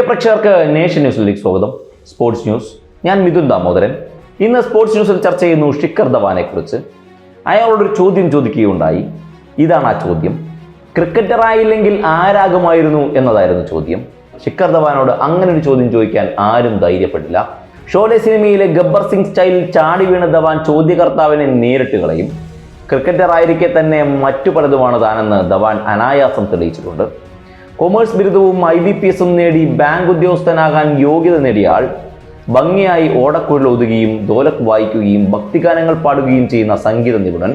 പ്രേക്ഷകർക്ക് നേഷൻ ന്യൂസിലേക്ക് സ്വാഗതം. Sports news. ഞാൻ മിഥുൻ ദാമോദരൻ. ഇന്ന് സ്പോർട്സ് ന്യൂസിൽ ചർച്ച ചെയ്യുന്നു ഷിക്കർ ധവാനെ കുറിച്ച് അയാളോടൊരു ചോദ്യം ചോദിക്കുകയുണ്ടായി. ഇതാണ് ആ ചോദ്യം. ക്രിക്കറ്ററായില്ലെങ്കിൽ ആരാകുമായിരുന്നു എന്നതായിരുന്നു ചോദ്യം. ശിഖർ ധവാനോട് അങ്ങനെ ഒരു ചോദ്യം ചോദിക്കാൻ ആരും ധൈര്യപ്പെട്ടില്ല ഷോലെ സിനിമയിലെ ഗബ്ബർ സിംഗ് സ്റ്റൈലിൽ ചാടി വീണ ധവാൻ ചോദ്യകർത്താവിനെ നേരിട്ട് കളയും. ക്രിക്കറ്റർ ആയിരിക്കെ തന്നെ മറ്റു പലതുമാണ് താനെന്ന് ധവാൻ അനായാസം തെളിയിച്ചിട്ടുണ്ട്. കൊമേഴ്സ് ബിരുദവും ഐ ബി പി എസും നേടി ബാങ്ക് ഉദ്യോഗസ്ഥനാകാൻ യോഗ്യത നേടിയാൽ ഭംഗിയായി ഓടക്കുഴൽ ഒതുകയും ദോലക് വായിക്കുകയും ഭക്തിഗാനങ്ങൾ പാടുകയും ചെയ്യുന്ന സംഗീത നിപുണൻ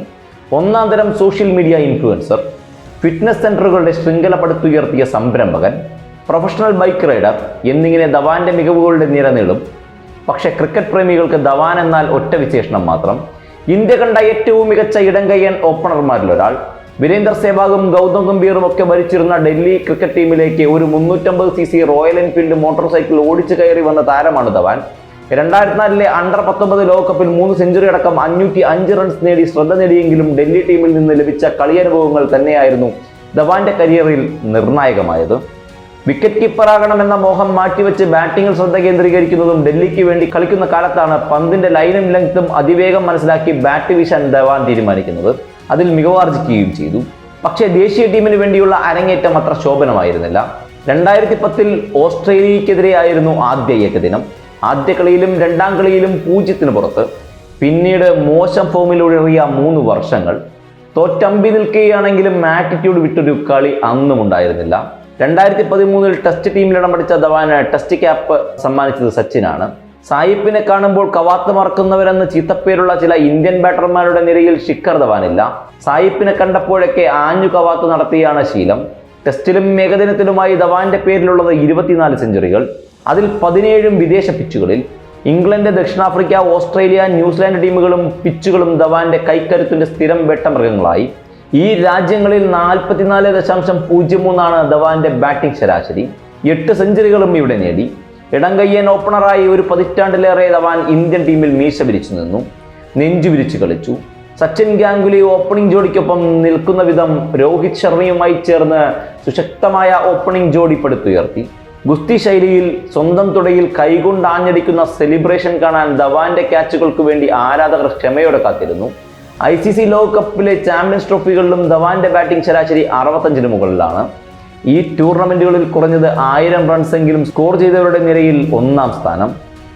ഒന്നാം തരം സോഷ്യൽ മീഡിയ ഇൻഫ്ലുവൻസർ ഫിറ്റ്നസ് സെന്ററുകളുടെ ശൃംഖല പടുത്തുയർത്തിയ സംരംഭകൻ പ്രൊഫഷണൽ ബൈക്ക് റൈഡർ എന്നിങ്ങനെ ധവാന്റെ മികവുകളുടെ നിരനീളും പക്ഷേ ക്രിക്കറ്റ് പ്രേമികൾക്ക് ധവാൻ എന്നാൽ ഒറ്റ വിശേഷണം മാത്രം. ഇന്ത്യ കണ്ട ഏറ്റവും മികച്ച ഇടംകയ്യൻ ഓപ്പണർമാരിൽ ഒരാൾ വീരേന്ദർ സേവാഗും ഗൗതം ഗംഭീറും ഒക്കെ ഭരിച്ചിരുന്ന ഡൽഹി ക്രിക്കറ്റ് ടീമിലേക്ക് ഒരു മുന്നൂറ്റമ്പത് C C Royal Enfield motorcycle ഓടിച്ചു കയറി വന്ന താരമാണ് ധവാൻ. രണ്ടായിരത്തി നാലിലെ അണ്ടർ പത്തൊമ്പത് ലോകകപ്പിൽ മൂന്ന് സെഞ്ചുറി അടക്കം അഞ്ഞൂറ്റി അഞ്ച് റൺസ് നേടി ശ്രദ്ധ നേടിയെങ്കിലും ഡൽഹി ടീമിൽ നിന്ന് ലഭിച്ച കളിയനുഭവങ്ങൾ തന്നെയായിരുന്നു ധവാന്റെ കരിയറിൽ നിർണായകമായത്. വിക്കറ്റ് കീപ്പറാകണമെന്ന മോഹം മാറ്റിവെച്ച് ബാറ്റിംഗിൽ ശ്രദ്ധ കേന്ദ്രീകരിക്കുന്നതും ഡൽഹിക്ക് വേണ്ടി കളിക്കുന്ന കാലത്താണ് പന്തിന്റെ ലൈനും ലെങ്ത്തും അതിവേഗം മനസ്സിലാക്കി ബാറ്റ് വീശാൻ ധവാൻ തീരുമാനിക്കുന്നത്. അതിൽ മികവാർജിക്കുകയും ചെയ്തു. പക്ഷേ ദേശീയ ടീമിന് വേണ്ടിയുള്ള അരങ്ങേറ്റം അത്ര ശോഭനമായിരുന്നില്ല. രണ്ടായിരത്തി പത്തിൽ ഓസ്ട്രേലിയക്കെതിരെയായിരുന്നു ആദ്യ ഏകദിനം. ആദ്യ കളിയിലും രണ്ടാം കളിയിലും പൂജ്യത്തിന് പുറത്ത്. പിന്നീട് മോശം ഫോമിലുഴറിയ മൂന്ന് വർഷങ്ങൾ. തോറ്റമ്പി നിൽക്കുകയാണെങ്കിലും ആറ്റിറ്റ്യൂഡ് വിട്ടൊരു കളി അന്നും ഉണ്ടായിരുന്നില്ല. രണ്ടായിരത്തി പതിമൂന്നിൽ ടെസ്റ്റ് ടീമിൽ ഇടം പഠിച്ച ധവാന് ടെസ്റ്റ് ക്യാപ്പ് സമ്മാനിച്ചത് സച്ചിനാണ്. സായിപ്പിനെ കാണുമ്പോൾ കവാത്ത് മറക്കുന്നവരെന്ന് ചീത്തപ്പേരുള്ള ചില ഇന്ത്യൻ ബാറ്റർമാരുടെ നിരയിൽ ശിഖർ ധവാനില്ല. സായിപ്പിനെ കണ്ടപ്പോഴൊക്കെ ആഞ്ഞു കവാത്ത് നടത്തിയാണ് ശീലം. ടെസ്റ്റിലും ഏകദിനത്തിലുമായി ധവാന്റെ പേരിലുള്ളത് ഇരുപത്തിനാല് സെഞ്ചുറികൾ. അതിൽ പതിനേഴും വിദേശ പിച്ചുകളിൽ. ഇംഗ്ലണ്ട് ദക്ഷിണാഫ്രിക്ക ഓസ്ട്രേലിയ ന്യൂസിലാൻഡ് ടീമുകളും പിച്ചുകളും ധവാന്റെ കൈക്കരുത്തിന്റെ സ്ഥിരം വെട്ടമൃഗങ്ങളായി. ഈ രാജ്യങ്ങളിൽ നാൽപ്പത്തിനാല് ദശാംശം പൂജ്യം മൂന്നാണ് ധവാന്റെ ബാറ്റിംഗ് ശരാശരി. എട്ട് സെഞ്ചുറികളും ഇവിടെ നേടി. ഇടംകയ്യൻ ഓപ്പണറായി ഒരു പതിറ്റാണ്ടിലേറെ ധവാൻ ഇന്ത്യൻ ടീമിൽ മീശ വിരിച്ചു നിന്നു. നെഞ്ചു വിരിച്ചു കളിച്ചു. സച്ചിൻ ഗാംഗുലി ഓപ്പണിംഗ് ജോഡിക്കൊപ്പം നിൽക്കുന്ന വിധം രോഹിത് ശർമ്മയുമായി ചേർന്ന് സുശക്തമായ ഓപ്പണിംഗ് ജോഡി പടുത്തുയർത്തി ഗുസ്തി ശൈലിയിൽ സ്വന്തം തുടയിൽ കൈകൊണ്ട് ആഞ്ഞടിക്കുന്ന സെലിബ്രേഷൻ കാണാൻ ധവാന്റെ ക്യാച്ചുകൾക്ക് വേണ്ടി ആരാധകർ ക്ഷമയോടെ കാത്തിരുന്നു. ഐ സി സി ലോകകപ്പിലെ ചാമ്പ്യൻസ് ട്രോഫികളിലും ധവാന്റെ ബാറ്റിംഗ് ശരാശരി അറുപത്തഞ്ചിന് മുകളിലാണ്. ഈ ടൂർണമെന്റുകളിൽ കുറഞ്ഞത് ആയിരം റൺസെങ്കിലും സ്കോർ ചെയ്തവരുടെ നിരയിൽ ഒന്നാം സ്ഥാനം.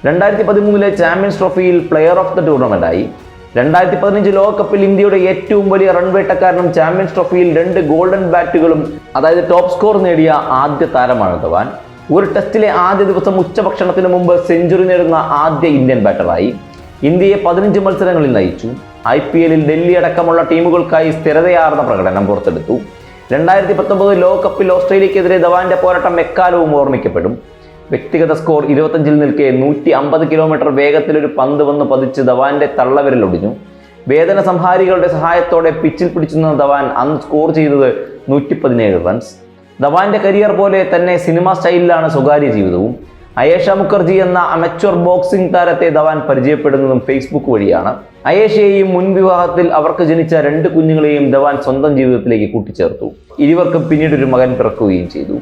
രണ്ടായിരത്തി പതിമൂന്നിലെ ചാമ്പ്യൻസ് ട്രോഫിയിൽ പ്ലെയർ ഓഫ് ദ ടൂർണമെന്റായി രണ്ടായിരത്തി പതിനഞ്ച് ലോകകപ്പിൽ ഇന്ത്യയുടെ ഏറ്റവും വലിയ റൺ വേട്ടക്കാരനും ചാമ്പ്യൻസ് ട്രോഫിയിൽ രണ്ട് ഗോൾഡൻ ബാറ്റുകളും അതായത് ടോപ്പ് സ്കോർ നേടിയ ആദ്യ താരമാണ് ധവാൻ ഒരു ടെസ്റ്റിലെ ആദ്യ ദിവസം ഉച്ചഭക്ഷണത്തിന് മുമ്പ് സെഞ്ചുറി നേടുന്ന ആദ്യ ഇന്ത്യൻ ബാറ്ററായി ഇന്ത്യയെ പതിനഞ്ച് മത്സരങ്ങളിൽ നയിച്ചു. ഐ പി എല്ലിൽ ഡൽഹി അടക്കമുള്ള ടീമുകൾക്കായി സ്ഥിരതയാർന്ന പ്രകടനം പുറത്തെടുത്തു. രണ്ടായിരത്തി പത്തൊമ്പത് ലോകകപ്പിൽ ഓസ്ട്രേലിയക്കെതിരെ ധവാന്റെ പോരാട്ടം എക്കാലവും ഓർമ്മിക്കപ്പെടും. വ്യക്തിഗത സ്കോർ ഇരുപത്തഞ്ചിൽ നിൽക്കെ നൂറ്റി അമ്പത് കിലോമീറ്റർ വേഗത്തിൽ ഒരു പന്ത് വന്ന് പതിച്ച് ധവാന്റെ തള്ളവിരൽ ഒടിഞ്ഞു വേദന സംഹാരികളുടെ സഹായത്തോടെ പിച്ചിൽ പിടിച്ചു നിന്ന ധവാൻ അന്ന് സ്കോർ ചെയ്തത് നൂറ്റി പതിനേഴ് റൺസ്. ധവാന്റെ കരിയർ പോലെ തന്നെ സിനിമ സ്റ്റൈലിലാണ് സ്വകാര്യ ജീവിതവും. അയേഷ മുഖർജി എന്ന അമച്വർ ബോക്സിംഗ് താരത്തെ ധവാൻ പരിചയപ്പെടുന്നതും ഫേസ്ബുക്ക് വഴിയാണ്. അയേഷയെയും മുൻ വിവാഹത്തിൽ അവർക്ക് ജനിച്ച രണ്ട് കുഞ്ഞുങ്ങളെയും ധവാൻ സ്വന്തം ജീവിതത്തിലേക്ക് കൂട്ടിച്ചേർത്തു. ഇരുവർക്കും പിന്നീട് ഒരു മകൻ പിറക്കുകയും ചെയ്തു.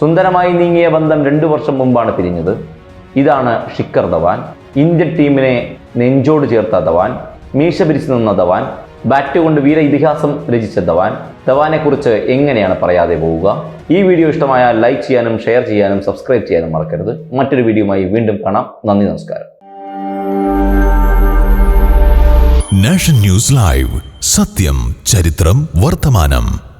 സുന്ദരമായി നീങ്ങിയ ബന്ധം രണ്ടു വർഷം മുമ്പാണ് പിരിഞ്ഞത്. ഇതാണ് ഷിക്കർ ധവാൻ. ഇന്ത്യൻ ടീമിനെ നെഞ്ചോട് ചേർത്ത ധവാൻ. മീശ പിരിച്ചു നിന്ന ധവാൻ. ബാറ്റ് കൊണ്ട് വീര ഇതിഹാസം രചിച്ച ധവാൻ. ധവാനെ കുറിച്ച് എങ്ങനെയാണ് പറയാതെ പോവുക? ഈ വീഡിയോ ഇഷ്ടമായ ലൈക്ക് ചെയ്യാനും ഷെയർ ചെയ്യാനും സബ്സ്ക്രൈബ് ചെയ്യാനും മറക്കരുത്. മറ്റൊരു വീഡിയോയുമായി വീണ്ടും കാണാം. നന്ദി നമസ്കാരം. നാഷൻ ന്യൂസ് ലൈവ് സത്യം ചരിത്രം വർത്തമാനം.